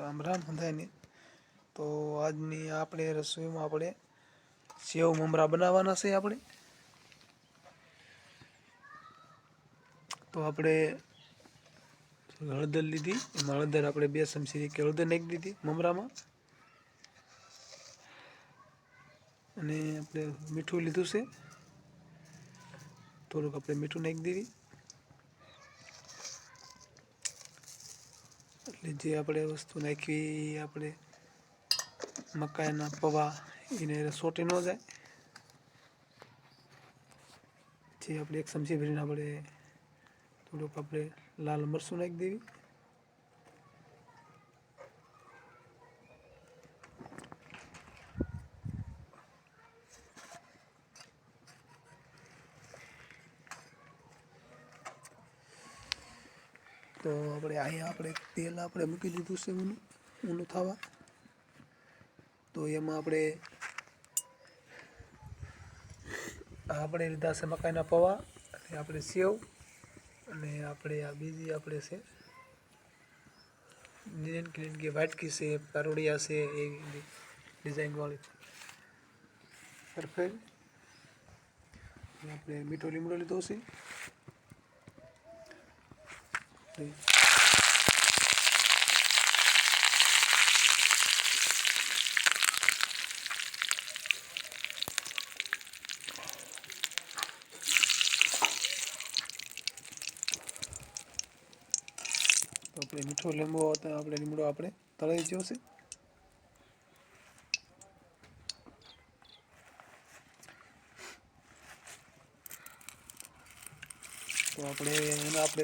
રામ રામ બધાને તો આજની આપણે રસોઈમાં આપણે સેવ મમરા બનાવવાના છે આપણે. તો આપણે હળદર લીધી, એમાં હળદર આપણે બે ચમચી કે હળદર નાખી દીધી મમરામાં. અને આપણે મીઠું લીધું છે. થોડુંક આપણે મીઠું નાખી દીધી. એટલે જે આપણે વસ્તુ નાખવી આપણે મકાઈના પૌવા, એને સોટી ન જાય. જે આપણે એક ચમચી ભરીને આપણે થોડુંક આપણે લાલ મરચું નાખી દેવી. તો આપણે અહીંયા આપણે તેલ આપણે મૂકી દીધું છે ઊનું ઊનું થવા. તો એમાં આપણે આપણે લીધા છે મકાઈના પૌવા, અને આપણે સેવ, અને આપણે આ બીજી આપણે છે નીન ક્લીન કે વાટકી છે પરોડિયા છે, એવી ડિઝાઇનવાળી પરફેક્ટ આપણે મીઠો લીમડો લીધો છે. તો આપણે મીઠો લીંબુ હતા આપણે લીમડો આપણે તળાઈ ગયો છે તો આપણે એને આપણે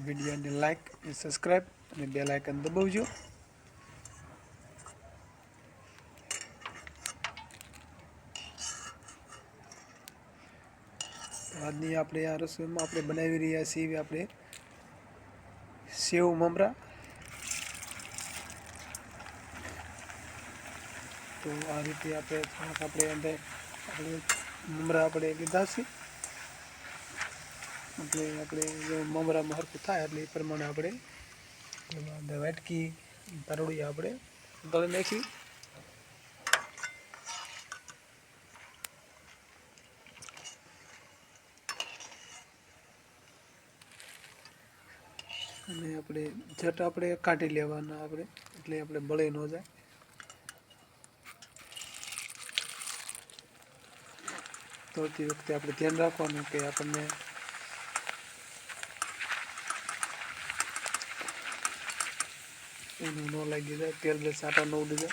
વિડીયોને લાઈક અને સબસ્ક્રાઈબ અને બે લાઇકન દબાવજો આજની આપણે આ રસોઈમાં આપણે બનાવી રહ્યા છીએ આપણે સેવ મમરા તો આ રીતે આપણે થોડાક આપણે અંદર આપણે મમરા આપણે લીધા છે એટલે આપણે જો મમરામાં હરખું થાય એટલે એ પ્રમાણે આપણે એમાં અંદર વાટકી તરોડી આપણે તળી નાખી અને આપણે જટ આપણે કાઢી લેવાના આપણે એટલે આપણે બળે ન જાય તોડતી વખતે આપણે ધ્યાન રાખવાનું કે આપણને उन्होंने लगी जाए तेल ले साटा नौ दीजिए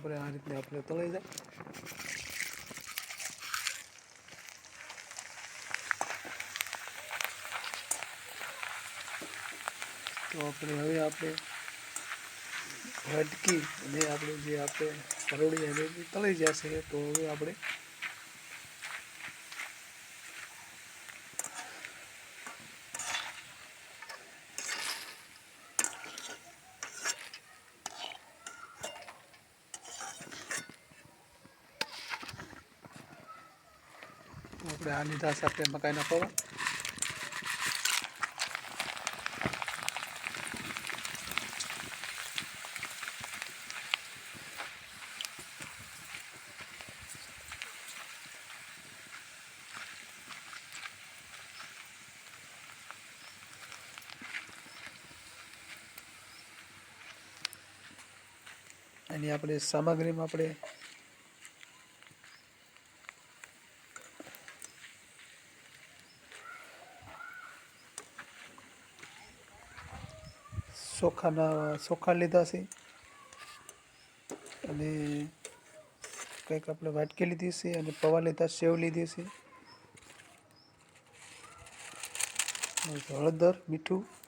આપણે આ રીતે આપણે તળાઈ જાય તો આપણે હવે આપણે ભટકી અને આપણે જે આપણે કરોડી અને એ તળાઈ જશે તો હવે આપણે આપણે આ લીધા છે મકાઈના પવન એની આપણે સામગ્રીમાં આપણે ચોખાના ચોખા લીધા છે. અને કંઈક આપણે વાટકી લીધી છે અને પૌવા લીધા, સેવ લીધી છે. હળદર, મીઠું.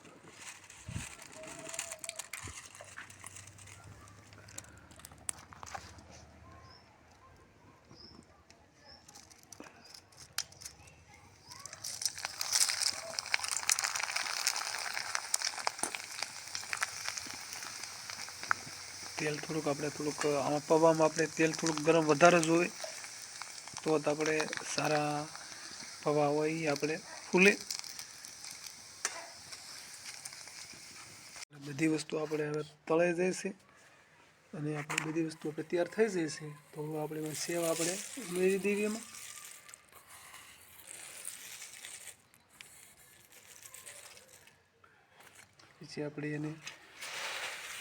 તેલ થોડુંક આપણે થોડુંક, આમાં પૌવામાં આપણે તેલ થોડુંક ગરમ વધારે જોઈએ. તો જ આપણે સારા પૌવા હોય આપણે ફૂલે. બધી વસ્તુ આપણે હવે તળાઈ જશે અને આપણે બધી વસ્તુ આપણે તૈયાર થઈ જશે તો હવે આપણે સેવ આપણે ઉમેરી દઈએ એમાં. પછી આપણે એને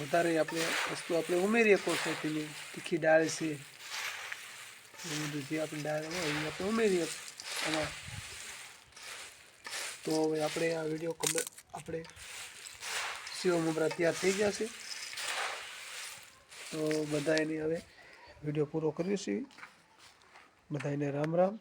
વધારે આપણે વસ્તુ આપણે ઉમેરીએ પેલી તીખી દાળ છે એ બધું જે આપણે દાળ હોય એ આપણે ઉમેરીએ આમાં. તો હવે આપણે આ વીડિયો આપણે સેવ મમરા તૈયાર થઈ ગયા છે. તો બધા એની હવે વીડિયો પૂરો કરીએ છીએ. બધા એને રામ રામ.